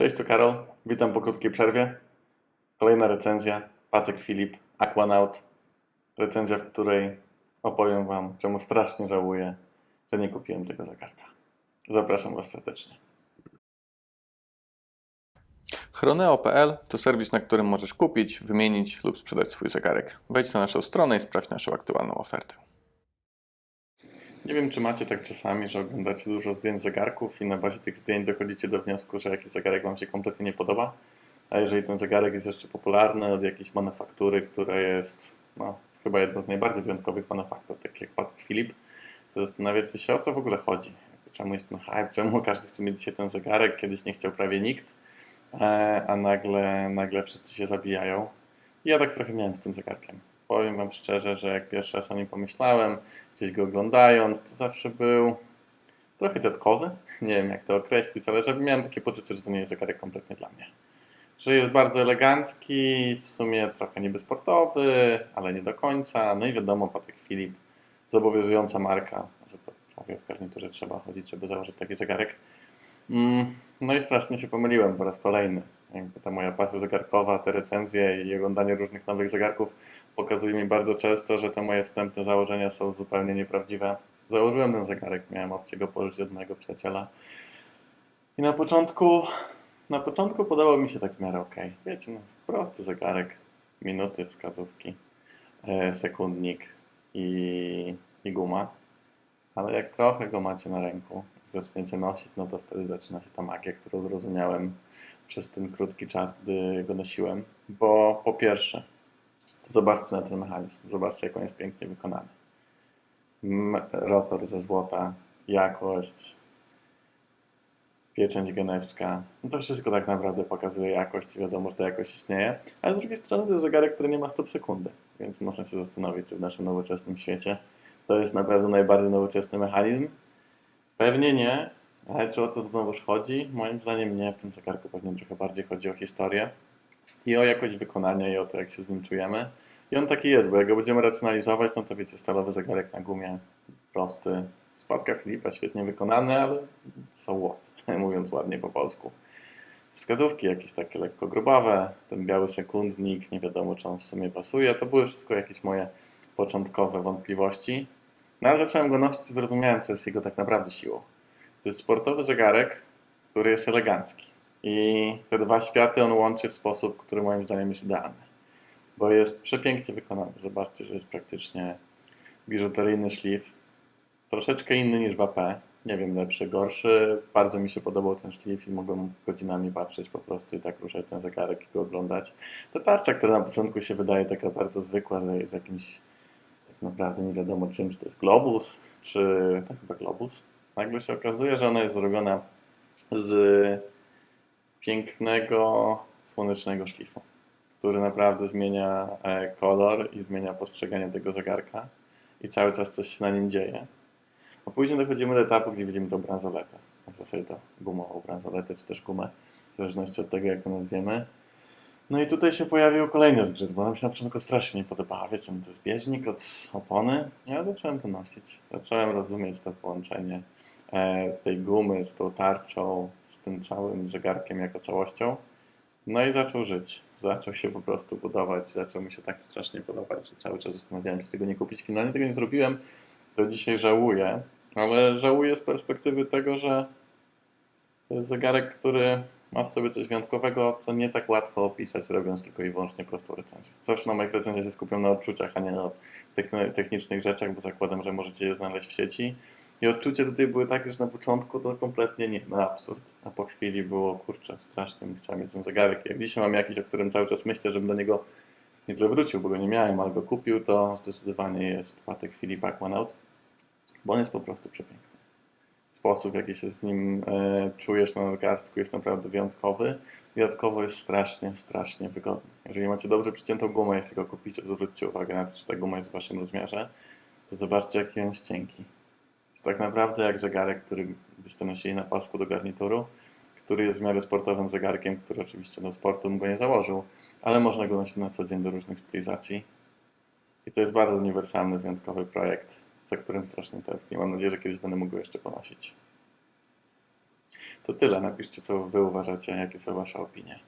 Cześć, tu Karol. Witam po krótkiej przerwie. Kolejna recenzja. Patek Filip, Aquanaut. Recenzja, w której opowiem Wam, czemu strasznie żałuję, że nie kupiłem tego zegarka. Zapraszam Was serdecznie. Chroneo.pl to serwis, na którym możesz kupić, wymienić lub sprzedać swój zegarek. Wejdź na naszą stronę i sprawdź naszą aktualną ofertę. Nie wiem, czy macie tak czasami, że oglądacie dużo zdjęć zegarków i na bazie tych zdjęć dochodzicie do wniosku, że jakiś zegarek Wam się kompletnie nie podoba. A jeżeli ten zegarek jest jeszcze popularny od jakiejś manufaktury, która jest no, chyba jedną z najbardziej wyjątkowych manufaktur, tak jak Patek Philippe, to zastanawiacie się, o co w ogóle chodzi. Czemu jest ten hype, czemu każdy chce mieć dzisiaj ten zegarek, kiedyś nie chciał prawie nikt, e, a nagle, nagle wszyscy się zabijają. I ja tak trochę miałem z tym zegarkiem powiem Wam szczerze, że jak pierwszy raz o nim pomyślałem, gdzieś go oglądając, to zawsze był trochę dziadkowy. Nie wiem jak to określić, ale że miałem takie poczucie, że to nie jest zegarek kompletnie dla mnie. Że jest bardzo elegancki, w sumie trochę niby sportowy, ale nie do końca. No i wiadomo, Patek Filip, zobowiązująca marka, że to prawie w garniturze trzeba chodzić, żeby założyć taki zegarek. Mm, no i strasznie się pomyliłem po raz kolejny. Jakby ta moja pasja zegarkowa, te recenzje i oglądanie różnych nowych zegarków pokazuje mi bardzo często, że te moje wstępne założenia są zupełnie nieprawdziwe. Założyłem ten zegarek, miałem opcję go pożyczyć od mojego przyjaciela. I na początku, na początku podobał mi się tak w miarę ok. Wiecie, no, prosty zegarek, minuty, wskazówki, e, sekundnik i, i guma. Ale jak trochę go macie na ręku, zaczniecie nosić, no to wtedy zaczyna się ta magia, którą zrozumiałem przez ten krótki czas, gdy go nosiłem. Bo po pierwsze, to zobaczcie na ten mechanizm, zobaczcie jak on jest pięknie wykonany. Rotor ze złota, jakość, pieczęć genewska. No to wszystko tak naprawdę pokazuje jakość i wiadomo, że ta jakość istnieje. Ale z drugiej strony to jest zegarek, który nie ma stop sekundy, więc można się zastanowić, czy w naszym nowoczesnym świecie to jest na pewno najbardziej nowoczesny mechanizm. Pewnie nie, ale czy o to znowuż chodzi? Moim zdaniem nie. W tym zegarku pewnie trochę bardziej chodzi o historię i o jakość wykonania i o to, jak się z nim czujemy. I on taki jest, bo jak go będziemy racjonalizować, no to wiecie, stalowy zegarek na gumie, prosty, spadka Filipa, świetnie wykonany, ale so what, mówiąc ładnie po polsku. Wskazówki jakieś takie lekko grubawe, ten biały sekundnik, nie wiadomo czy on w sumie pasuje. To były wszystko jakieś moje początkowe wątpliwości. No ale zacząłem go nosić i zrozumiałem, co jest jego tak naprawdę siłą. To jest sportowy zegarek, który jest elegancki. I te dwa światy on łączy w sposób, który moim zdaniem jest idealny. Bo jest przepięknie wykonany. Zobaczcie, że jest praktycznie biżuteryjny szlif. Troszeczkę inny niż w AP. Nie wiem, lepszy, gorszy. Bardzo mi się podobał ten szlif i mogłem godzinami patrzeć po prostu i tak ruszać ten zegarek i go oglądać. Ta tarcza, która na początku się wydaje taka bardzo zwykła, jest jakimś tak naprawdę nie wiadomo czym, czy to jest globus, czy to chyba globus. Nagle się okazuje, że ona jest zrobiona z pięknego, słonecznego szlifu, który naprawdę zmienia e, kolor i zmienia postrzeganie tego zegarka i cały czas coś się na nim dzieje. A później dochodzimy do etapu, gdzie widzimy tą bransoletę. W zasadzie to gumową bransoletę, czy też gumę, w zależności od tego, jak to nazwiemy. No i tutaj się pojawił kolejny zgrzyt, bo nam się na początku strasznie nie podobała. Wiecie, no to jest bieżnik od opony. Ja zacząłem to nosić. Zacząłem rozumieć to połączenie e, tej gumy z tą tarczą, z tym całym zegarkiem jako całością. No i zaczął żyć. Zaczął się po prostu budować. Zaczął mi się tak strasznie podobać, że cały czas zastanawiałem się tego nie kupić. Finalnie tego nie zrobiłem. Do dzisiaj żałuję, ale żałuję z perspektywy tego, że to jest zegarek, który ma w sobie coś wyjątkowego, co nie tak łatwo opisać, robiąc tylko i wyłącznie prostą recenzję. Zawsze na moich recenzjach się skupiam na odczuciach, a nie na technicznych rzeczach, bo zakładam, że możecie je znaleźć w sieci. I odczucie tutaj były takie, że na początku to kompletnie nie, no absurd. A po chwili było, kurczę, strasznie chciałem mieć ten zegarek. Jak dzisiaj mam jakiś, o którym cały czas myślę, żebym do niego nie tyle wrócił, bo go nie miałem, ale go kupił, to zdecydowanie jest Patek Philippe Aquanaut, bo on jest po prostu przepiękny sposób, w jaki się z nim e, czujesz na nadgarstku jest naprawdę wyjątkowy. Wyjątkowo jest strasznie, strasznie wygodny. Jeżeli macie dobrze przyciętą gumę, jeśli go kupicie, zwróćcie uwagę na to, czy ta guma jest w waszym rozmiarze, to zobaczcie, jaki on jest cienki. Jest tak naprawdę jak zegarek, który byście nosili na pasku do garnituru, który jest w miarę sportowym zegarkiem, który oczywiście do sportu bym go nie założył, ale można go nosić na co dzień do różnych stylizacji. I to jest bardzo uniwersalny, wyjątkowy projekt za którym strasznie tęsknię. Mam nadzieję, że kiedyś będę mógł go jeszcze ponosić. To tyle. Napiszcie, co wy uważacie, jakie są wasze opinie.